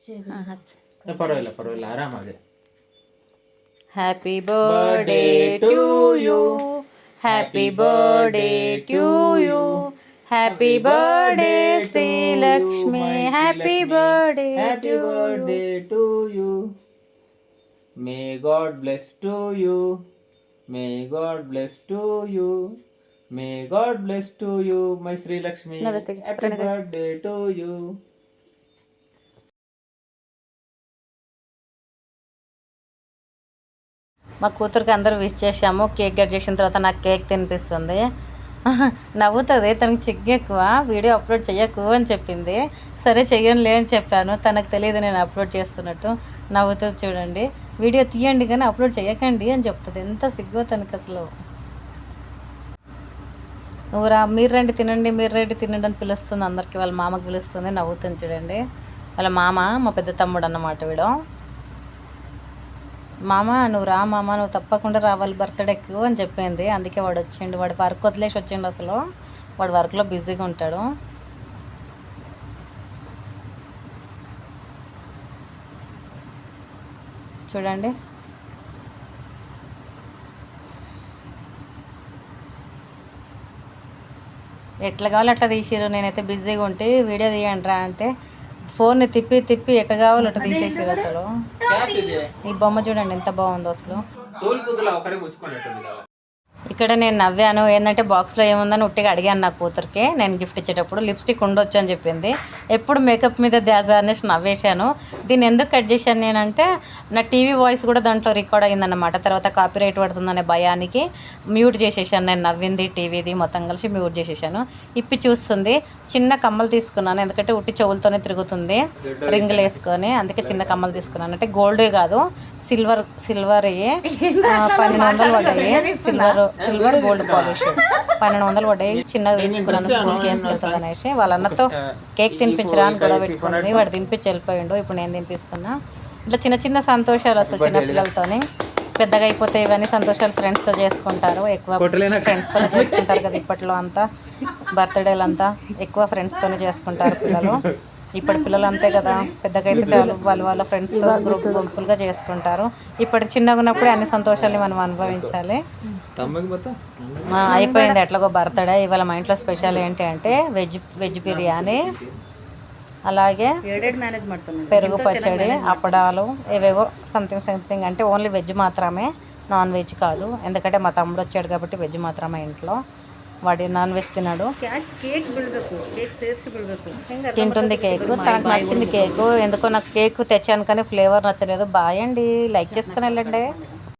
ಪರವಾಗಿಲ್ಲ ಪರವಾಗಿಲ್ಲ ಆರಾಮಾಗಿ happy birthday to you happy birthday to you happy birthday Srilakshmi happy birthday happy birthday to you may God bless to you may God bless to you may God bless to you my Srilakshmi happy birthday to you మా కూతురికి అందరూ wish చేసాము cake cut చేసిన తర్వాత నాకు cake తినిపిస్తుంది. నవ్వుతుంది తనకి చిగ్గు ఎక్కువ. వీడియో అప్లోడ్ చెయ్యకు అని చెప్పింది. సరే చెయ్యండి అని చెప్పాను. తనకు తెలియదు నేను అప్లోడ్ చేస్తున్నట్టు. నవ్వుతుంది చూడండి. వీడియో తీయండి కానీ అప్లోడ్ చేయకండి అని చెప్తుంది. ఎంత సిగ్గు తనకి అసలు. ఊరా మీరు రండి తినండి మీరు రండి తినండి అని పిలుస్తుంది. అందరికీ వాళ్ళ మామకి పిలుస్తుంది. నవ్వుతుంది చూడండి. వాళ్ళ మామ మా పెద్ద తమ్ముడు అన్నమాట వీడు. మామ నువ్వు రా మామ నువ్వు తప్పకుండా రావాలి బర్త్డేకు అని చెప్పింది. అందుకే వాడు వచ్చిండు. వాడు వర్క్ వదిలేసి వచ్చిండు అసలు. వాడు వర్క్లో బిజీగా ఉంటాడు. చూడండి. ఎట్లా కావాలో అట్లా తీసిరు నేనైతే బిజీగా ఉంటే వీడియో తీయండి రా అంటే ఫోన్ని తిప్పి తిప్పి ఎట్లా కావాలో అట్లా తీసేసారు అసలు. ఈ బొమ్మ చూడండి ఎంత బాగుందో అసలు. ఇక్కడ నేను నవ్వాను. ఏంటంటే బాక్స్లో ఏముందని ఉట్టిగా అడిగాను నా కూతురికి. నేను గిఫ్ట్ ఇచ్చేటప్పుడు లిప్స్టిక్ ఉండొచ్చు అని చెప్పింది. ఎప్పుడు మేకప్ మీద ధ్యాస అనేసి నవ్వేశాను. దీన్ని ఎందుకు కట్ చేశాను నేనంటే నా టీవీ వాయిస్ కూడా దాంట్లో రికార్డ్ అయిందన్నమాట తర్వాత కాపీరైట్ పడుతుందనే భయానికి మ్యూట్ చేసేసాను నేను నవ్వింది టీవీది మొత్తం కలిసి మ్యూట్ చేసేసాను ఇప్పి చూస్తుంది. చిన్న కమ్మలు తీసుకున్నాను. ఎందుకంటే ఉట్టి చెవులతోనే తిరుగుతుంది. రింగులు వేసుకొని అందుకే చిన్న కమ్మలు తీసుకున్నాను. అంటే గోల్డ్ కాదు. సిల్వర్ సిల్వర్ పన్నెండు వందలు పడ్డాయి. Silver silver gold polish. పన్నెండు వందలు పడ్డాయి. చిన్నగా తీసుకున్నాను స్కూల్కి వేసుకెళ్తుంది అనేసి వాళ్ళ అన్నతో కేక్ తినిపించరా అని గొడవ పెట్టుకుంది. వాడు తినిపించి వెళ్ళిపోయిండు. ఇప్పుడు నేను తినిపిస్తున్నా. ఇట్లా చిన్న చిన్న సంతోషాలు అసలు చిన్న పిల్లలతోని పెద్దగా అయిపోతే ఇవన్నీ సంతోషాలు ఫ్రెండ్స్తో చేసుకుంటారు. ఎక్కువ ఫ్రెండ్స్తో చేసుకుంటారు కదా ఇప్పట్లో అంతా. బర్త్డేలు అంతా ఎక్కువ ఫ్రెండ్స్తోనే చేసుకుంటారు పిల్లలు. ఇప్పటి పిల్లలు అంతే కదా పెద్దగా అయితే చాలు వాళ్ళ వాళ్ళ ఫ్రెండ్స్తో గ్రూప్ గుంపులుగా చేసుకుంటారు. ఇప్పటి చిన్నగా ఉన్నప్పుడే అన్ని సంతోషాలు మనం అనుభవించాలి. అయిపోయింది ఎట్లాగో బర్త్డే ఇవాళ మా ఇంట్లో స్పెషల్ ఏంటి అంటే వెజ్ వెజ్ బిర్యానీ. అలాగే పెరుగు పచ్చడి అప్పడాలు ఏవేవో సంథింగ్ సంథింగ్ అంటే ఓన్లీ వెజ్ మాత్రమే నాన్ వెజ్ కాదు. ఎందుకంటే మా తమ్ముడు వచ్చాడు కాబట్టి వెజ్ మాత్రమే ఇంట్లో. వాడి నాన్ వెజ్ తిన్నాడు. తింటుంది కేక్ తనకు నచ్చింది కేక్. ఎందుకో నాకు కేక్ తెచ్చాను కానీ ఫ్లేవర్ నచ్చలేదు. బాయ్ అండి లైక్ చేసుకుని వెళ్ళండి.